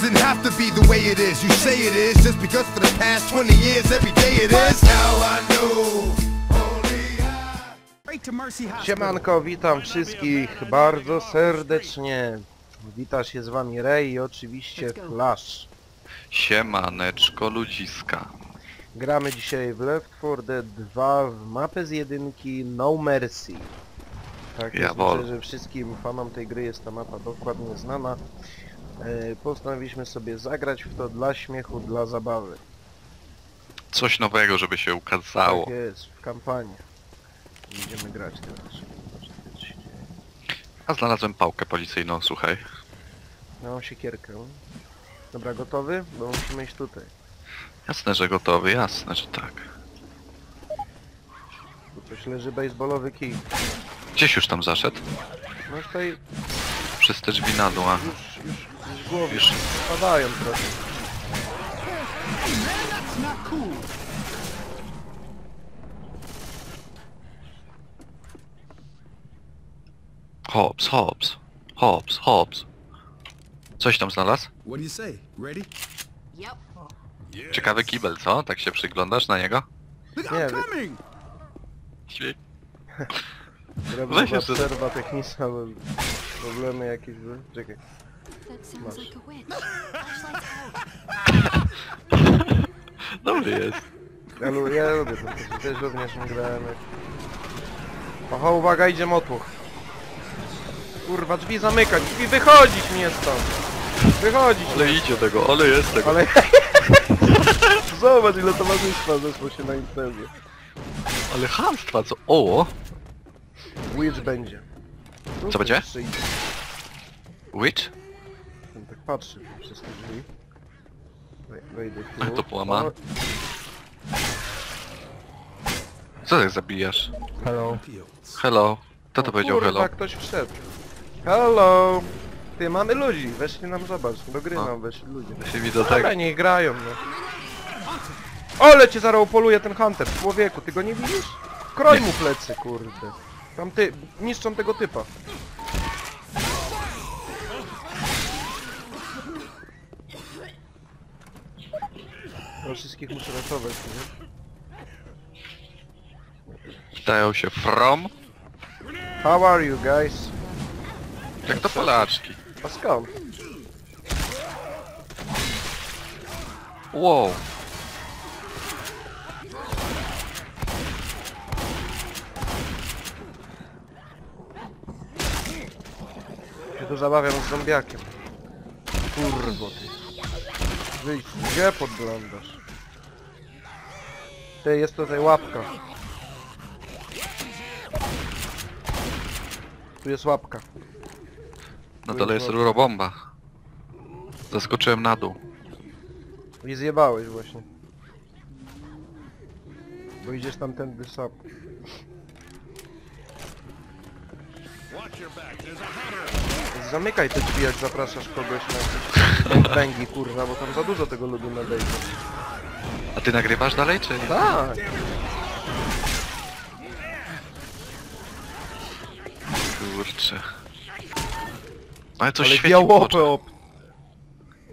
doesn't have to be the way it is. You say it is just because for the past 20 years, every day it is. Now I know. Siemanko, witam wszystkich bardzo serdecznie. Wita się z wami Ray i oczywiście Flash. Siemaneczko ludziska. Gramy dzisiaj w Left 4 Dead 2 w mapę z jedynki No Mercy. Tak, Jawol. myślę, że wszystkim fanom tej gry jest ta mapa dokładnie znana. E, Postanowiliśmy sobie zagrać w to dla śmiechu, dla zabawy. Coś nowego, żeby się ukazało. Tak jest, w kampanii. Będziemy grać teraz. A znalazłem pałkę policyjną, słuchaj. Mam siekierkę. Dobra, gotowy? Bo musimy iść tutaj. Jasne, że gotowy, jasne, że tak. Tu coś leży baseballowy kij. Gdzieś już tam zaszedł? No tutaj Przez te drzwi na dół, a... już, już, już głowy Już. spadają trochę. Hops, hops. Hops, hops. Coś tam znalazł? What do you say? Ready? Yep. Ciekawy kibel, co? Tak się przyglądasz na niego? Nie, coming. Drobna Weź jeszcze- przerwa techniczna, bo problemy jakieś były. Czekaj. Masz. Dobry jest. Ja, lu- ja lubię to, to też również nie grałem jak... Oho, uwaga, idzie motłoch. Kurwa, drzwi zamykać, drzwi wychodzić mnie stąd. Wychodzić. Ale idzie tego, ale jest tego. Ale... Zobacz ile towarzystwa zeszło się na imprezie. Ale hamstwa, co? O! Witch będzie. Tu Co będzie? idzie. Witch? Patrzy przez te drzwi. Wej- Wejdę tu. To połama. O, Co tak zabijasz? Hello. Hello. Kto to powiedział kurwa, hello? ktoś wszedł. Hello. Ty, mamy ludzi, weszli nam, zobacz, do gry O. nam weszli ludzie. Ja się widzę tak. niech grają, no. Ole cię zaraz poluje ten hunter, człowieku, ty go nie widzisz? Kroj mu plecy, kurde. Tam ty, niszczą tego typa. Ja wszystkich muszę ratować, nie? Dają się from. How are you guys? Jak to Polaczki. A skąd? Wow. się tu zabawiam z zombiakiem. Kurwo ty. Wyjdź, gdzie podglądasz? Ty, jest tutaj łapka. Tu jest łapka. Na dole jest rurobomba. Zaskoczyłem na dół. I zjebałeś właśnie. Bo idziesz tamtędy sam. Zamykaj te drzwi jak zapraszasz kogoś na jakieś bęgi kurwa, bo tam za dużo tego ludu nadejdzie. A ty nagrywasz dalej, czy nie? Tak! Kurczę. Ale coś Ale świeci białopę op...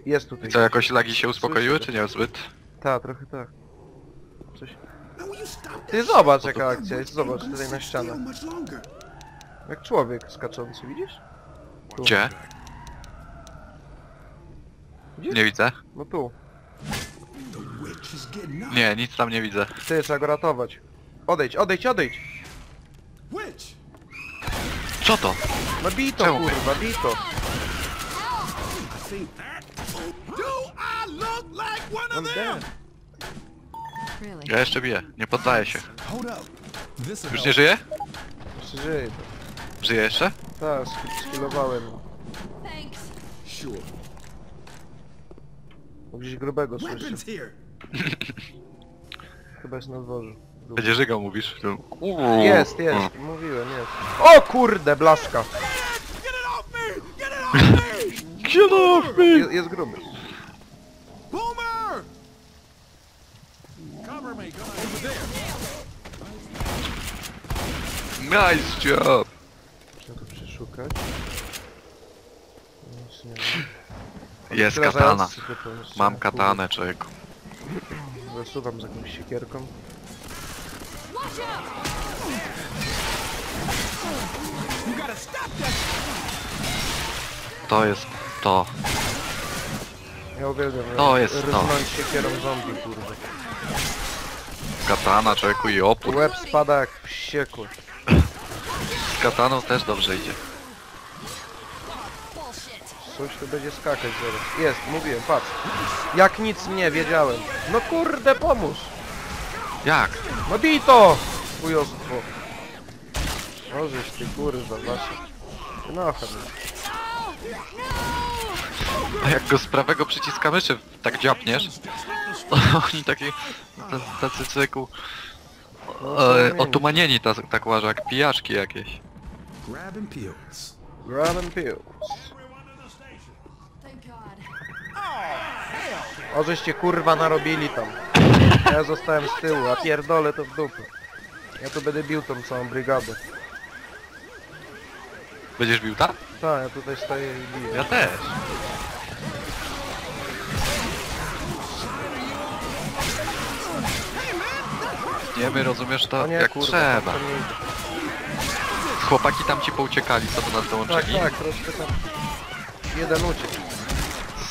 Jest tutaj. I co, jakoś lagi się uspokoiły, czy nie zbyt? Tak, trochę tak. Coś... Ty zobacz jaka akcja jest, zobacz tutaj na ścianę. Jak człowiek skaczący, widzisz? Tu. Gdzie? Widzisz? Nie widzę. No tu. Nie, nic tam nie widzę. Ty, trzeba go ratować. Odejdź, odejdź, odejdź! Co to? No bij to, Czemu? kurwa, bij to. I think that. Do I look like one On of dead. them? Really? Ja jeszcze biję. Nie poddaję się. Już nie żyje? Jeszcze żyje. Żyje jeszcze? Tak, sk- skillowałem. Sure. Bo Gdzieś grubego słyszę. Weapons here. Chyba jest na dworzu. Będzie żygał, mówisz? Jest, jest, mówiłem, jest. O kurde, blaszka! Get it off me! Get it off me! Get off me! Je, jest gruby. Boomer! Cover me. Over there. Nice job! Trzeba to przeszukać. Nic nie ma. Jest katana. Mam kurde. katanę, człowieku. Zasuwam z jakąś siekierką. To jest to. Ja uwielbiam To jest to. siekierą zombie, kurde. Katana, człowieku i opór. Łeb spada jak wściekły. Z kataną też dobrze idzie. Coś tu będzie skakać zaraz. Jest, mówiłem, patrz. Jak nic mnie, wiedziałem. No kurde, pomóż. Jak? No bij to! Chujostwo. Możeś ty kurwa, właśnie. No chyba. A jak go z prawego przyciska myszy tak dziapniesz, to oni taki... Tacy cyku... E, otumanieni tak, tak łażą, jak pijaczki jakieś. Grabbing pills. Grab and pills. O, żeście kurwa narobili tam. Ja zostałem z tyłu, a pierdolę to w dupę. Ja tu będę bił tą całą brygadę. Będziesz bił tak? Tak, ja tutaj stoję i biję. Ja też. Wiemy, rozumiesz to O nie, jak kurwa, trzeba. to nie idzie. Chłopaki tam ci pouciekali, co do nas Tak, dołączyli. tak, troszkę tam. Jeden uciekł.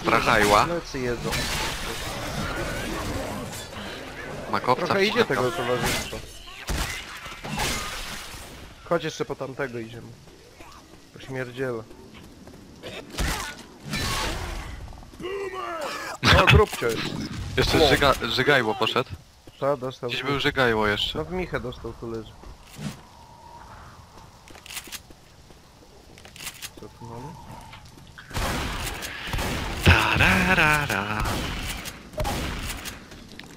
Strachajła. Plecy jedzą. Makowca Trochę idzie tego towarzystwa. Chodź jeszcze po tamtego idziemy. Po śmierdziele. O, grubcio jest. Jeszcze żyga, żygajło poszedł. Ta, dostał. Gdzieś był żygajło jeszcze. No w Michę dostał, tu leży. Co tu mamy? Tararara.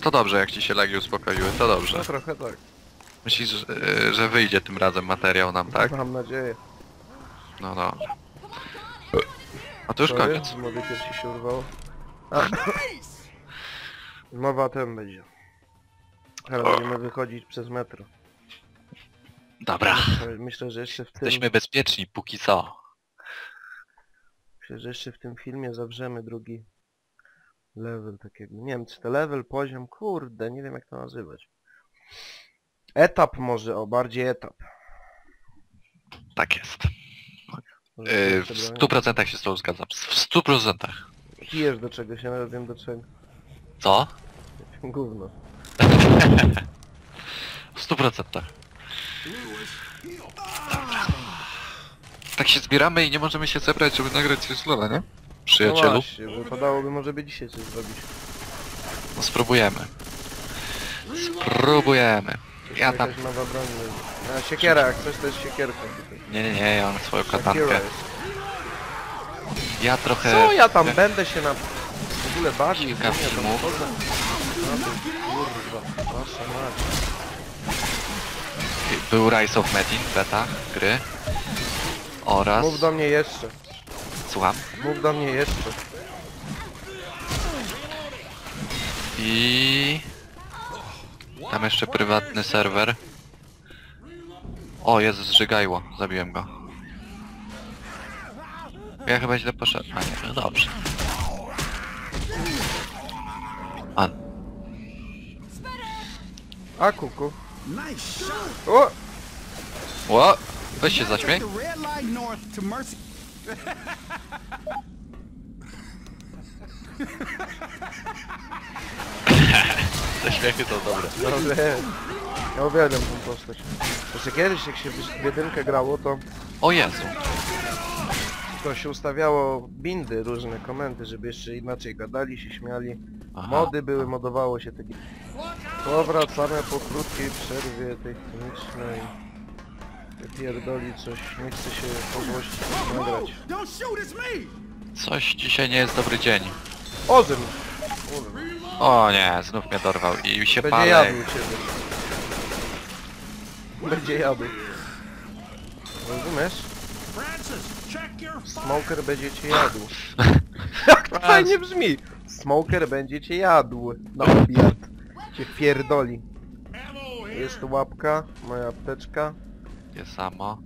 To dobrze, jak ci się lagi uspokoiły, to dobrze. No trochę tak. Myślisz, że, że wyjdzie tym razem materiał nam, tak? Mam nadzieję. No dobrze. A to już Sorry, koniec. z mowy piersi się urwało. A. Mowa o tym będzie. Teraz O. będziemy wychodzić przez metro. Dobra. Myślę, że jeszcze w tym... Jesteśmy bezpieczni, póki co. Myślę, że jeszcze w tym filmie zawrzemy drugi level takiego. Nie wiem, czy to level, poziom, kurde, nie wiem jak to nazywać. Etap może, o, bardziej etap. Tak jest. Yy, w przebrałem. 100% się z tą zgadzam. W 100%. Kijesz do czegoś, ja nawet wiem do czego. Co? Gówno. W 100%. Dobra. Tak się zbieramy i nie możemy się zebrać, żeby nagrać coś z Lola, nie? No Przyjacielu? właśnie, wypadałoby może by dzisiaj coś zrobić. No spróbujemy. Spróbujemy. Ja tam... Jakaś nowa broń. A siekiera, jak coś to jest siekierka tutaj. Nie, nie, nie, ja mam swoją katankę. jest. Ja trochę... Co ja tam będę się na... W ogóle bawił, Kilka nie, filmów. No to kurwa, wasza mać. Był Rise of Metin, beta gry. Oraz... Mów do mnie jeszcze. Słucham. Mów do mnie jeszcze. I... Tam jeszcze prywatny serwer. O, jest zżygajło. Zabiłem go. Ja chyba źle poszedłem. A nie, no dobrze. A, A kuku. O! o, weź się zaśmiej. Te śmiechy to dobre. Dobre. Ja uwielbiam tą postać. Jeszcze kiedyś jak się w jedynkę grało, to, O Jezu. to się ustawiało bindy, różne komendy, żeby jeszcze inaczej gadali, się śmiali. Aha. Mody były, modowało się takie... Powracamy po krótkiej przerwie technicznej. Pierdoli coś, nie chce się po złości nagrać. Coś dzisiaj nie jest dobry dzień. Ozym! Kurwa. O nie, znów mnie dorwał i się Będzie palę. jadł ciebie. Będzie jadł. Rozumiesz? Smoker będzie cię jadł. Jak to fajnie brzmi! Smoker będzie cię jadł na obiad. Cię pierdoli. Jest łapka, moja apteczka. Je samo.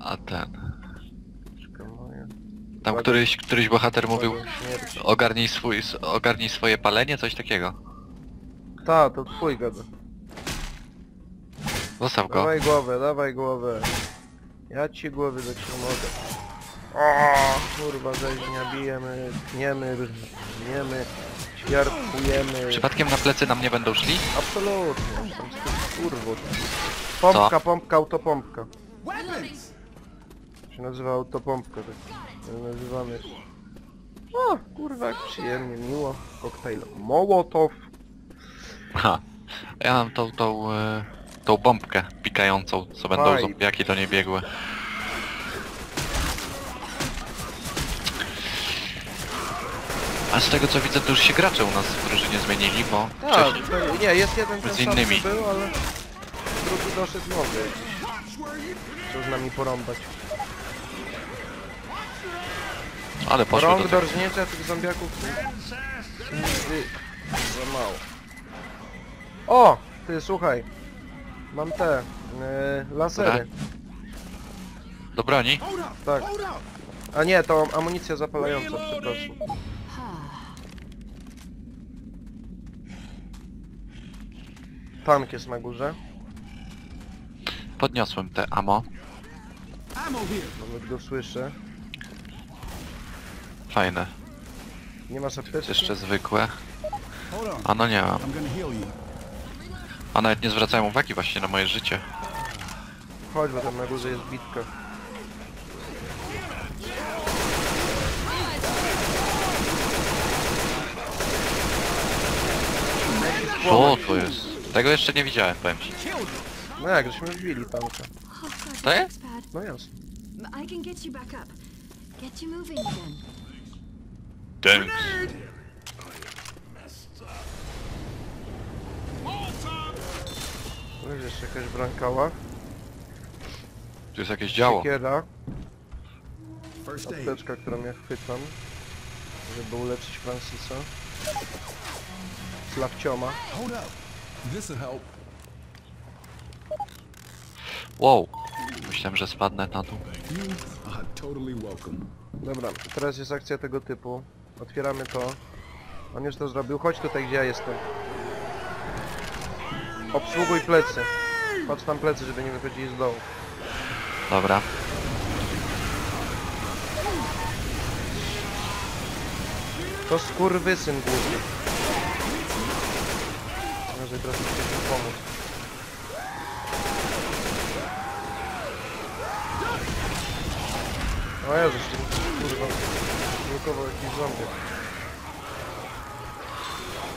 A ten. Tam któryś, któryś bohater mówił Śmierć. ogarnij swój, ogarnij swoje palenie, coś takiego. Ta, to twój gada. Zostaw go. Dawaj głowę, dawaj głowę. Ja ci głowy do ciebie mogę. O, kurwa, rzeźnia, bijemy, tniemy, rżniemy, ćwiartkujemy. Przypadkiem na plecy nam nie będą szli? Absolutnie, tam z tych Pompka, pompka, autopompka. Weapons! się nazywa autopompka, tak nazywamy. O, kurwa, jak przyjemnie, miło. Koktajl Mołotow. Ha. Ja mam tą, tą, e, tą bombkę pikającą, co będą Faj. zombiaki do niej biegły. A z tego co widzę, to już się gracze u nas w drużynie zmienili, bo Tak, wcześniej... to, nie, jest jeden ten Z sam, innymi. co był, ale drugi doszedł nowy jakiś. Chciał z nami porąbać. Ale poszło Rąk do rżnięcia tych zombiaków nigdy za mało. O! Ty, słuchaj. Mam te, yy, lasery. Do broni? Tak. A nie, to amunicja zapalająca, przepraszam. Tank jest na górze. Podniosłem te ammo. Nawet go słyszę. Fajne. Nie masz apteczki? Jeszcze zwykłe. A no nie mam. A nawet nie zwracają uwagi właśnie na moje życie. Chodź, bo tam na górze jest bitka. Co to jest? Tego jeszcze nie widziałem, powiem ci. No jak, żeśmy wbili God, To jest? No jasne. I can get you back up. Get you moving again. Thanks. Tu jest jeszcze jakaś brankała. Tu jest jakieś działo. Siekiera. First aid. Apteczka, którą ja chwytam. Żeby uleczyć Francisa. Slawcioma. Hold up. This'll help. Wow. Myślałem, że spadnę na dół. Dobra, teraz jest akcja tego typu. Otwieramy to. On już to zrobił. Chodź tutaj, gdzie ja jestem. Obsługuj plecy. Patrz tam plecy, żeby nie wychodzili z dołu. Dobra. To skurwysyn główny. Może teraz muszę mu pomóc. O Jezus, kurwa, blokował jakiś zombie.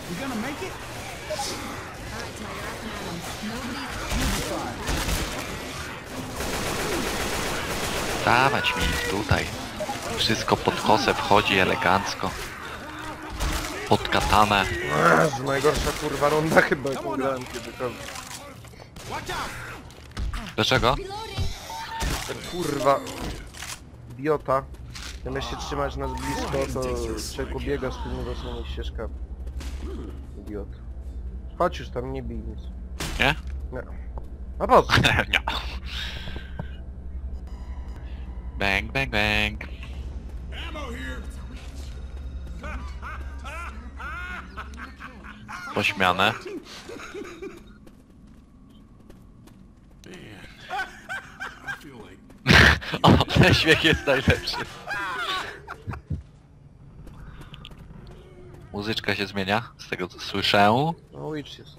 You gonna make it? Dawać mi tutaj. Wszystko pod kosę wchodzi elegancko. Pod katanę. Jezu, najgorsza kurwa ronda chyba, jaką grałem kiedykolwiek. Dlaczego? Ten kurwa biota. Zamiast się trzymać nas blisko, to człowieku biega z tymi własnymi ścieżkami. Idiot. Chodź już tam, nie bij nic. Nie? Nie. A po co? Nie. Bang, bang, bang. Ammo here! Pośmiane. O, śmiech jest najlepszy. Muzyczka się zmienia, z tego co słyszę. No Witch jest.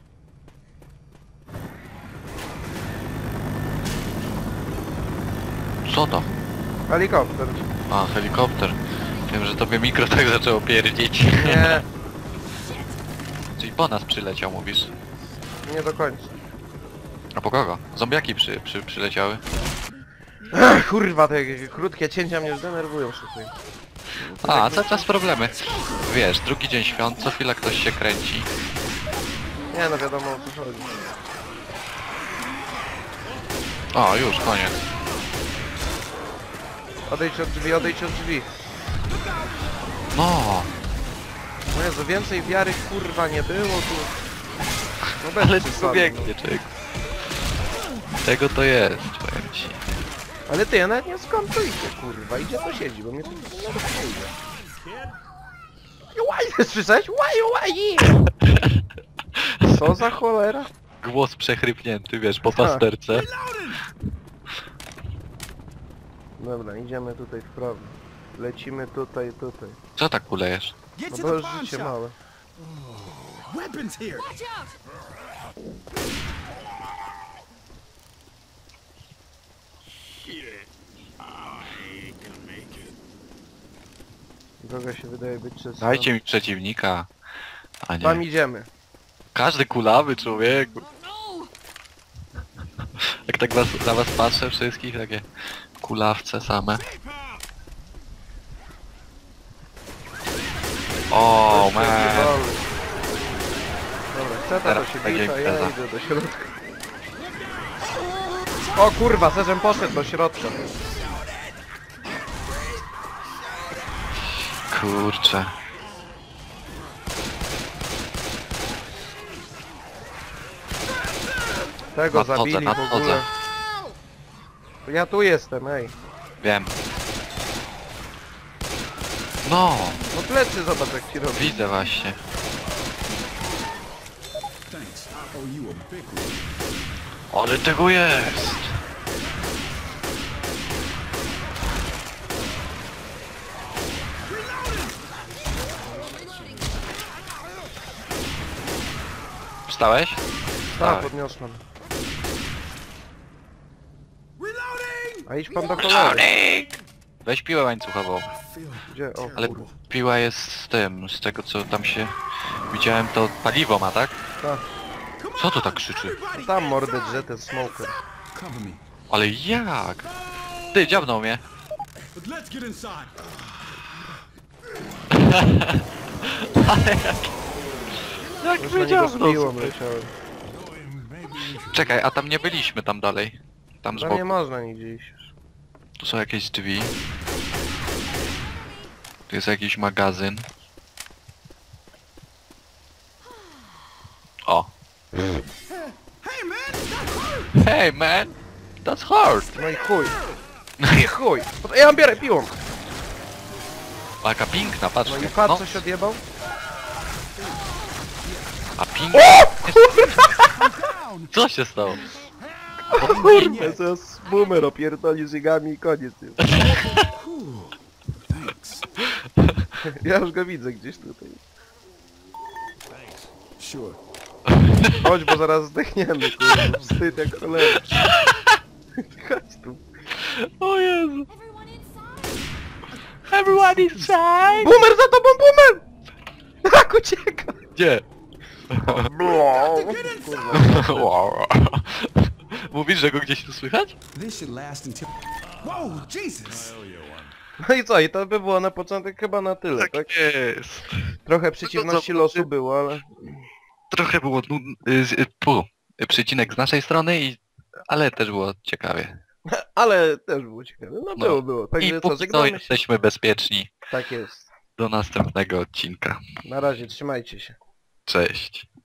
Co to? Helikopter. A, helikopter. Wiem, że tobie mikro tak zaczęło pierdzieć. Nie, Czyli po nas przyleciał, mówisz. nie do końca. A po kogo? Zombiaki przy, przy, przyleciały. Ech, kurwa, te krótkie cięcia mnie już denerwują szybciej. A, cały czas problemy. Wiesz, drugi dzień świąt, co chwila ktoś się kręci. Nie no wiadomo o co chodzi. O, już, koniec. Odejdź od drzwi, odejdź od drzwi. No, No Jezu, więcej wiary kurwa nie było tu. No bez ale przesady, tylko biegnie, czego. Tego to jest. Ale ty, ja nawet nie skąd to idzie, kurwa. Idzie to siedzi, bo mnie to nie idzie. Łaj, słyszałeś? Łaj, łaj! Co za cholera? Głos przechrypnięty, wiesz, po pasterce. Dobra, idziemy tutaj w prawo. Lecimy tutaj, tutaj. Co tak kulejesz? No to bo już życie małe. Weapons here. Droga się wydaje być czysta. Dajcie mi przeciwnika. A Tam nie. idziemy. Każdy kulawy, człowieku. No! Jak tak was, na was patrzę, wszystkich takie kulawce same. O, man. Dobra, chcę to Teraz się będzie bita, ja impreza. idę do środka. O kurwa, Serzem poszedł do środka. Kurczę. Tego Nadchodzę, zabili w nadchodzę. ogóle. Ja tu jestem, ej. Wiem. No, No plecy zobacz jak ci robi. widzę właśnie. Thanks. I owe you a big one. Ale tego jest! Wstałeś? A, Tak. podniosłem. Reloading. A idź pan do cholery. Weź piłę łańcuchową. Gdzie? O Ale kurwa. piła jest z tym, z tego co tam się... Widziałem to paliwo ma, tak? Tak. Co to tak krzyczy? Everybody, Tam mordę drze ten smoker. cover me. Ale jak? Ty, dziabnął mnie. But let's get inside. Jak Już na mnie dziabnął? piłą leciałem. Czekaj, a tam nie byliśmy tam dalej. Tam z Tam nie boku. można nigdzie iść. Tu są jakieś drzwi. Tu jest jakiś magazyn. O. Hey man. Hey! That's hard! No i chuj. No i chuj. Ja ją bierę piłą. O, jaka piękna, patrz. No i No, patrz coś odjebał. a piękna. Co się stało? Kurwa, zaraz boomer opierdoli żygami i koniec. jest. Thanks. Ja już go widzę gdzieś tutaj. Sure. Chodź, bo zaraz zdechniemy, kurwa. Wstyd jak cholera. Chodź tu. O Jezu. Everyone inside! Boomer za tobą, boomer! Tak ucieka. Gdzie? Kurwa. Mówisz, że go gdzieś tu słychać? This should last until. Whoa, Jesus. No i co, i to by było na początek chyba na tyle, tak? jest. Trochę przeciwności losu było, ale... Trochę było nudne, y, pu, y, przycinek z naszej strony i... Ale też było ciekawie. Ale też było ciekawe. No No. było, było. I Także co, póki co żegnamy się. jesteśmy bezpieczni. Tak jest. Do następnego odcinka. Na razie, trzymajcie się. Cześć.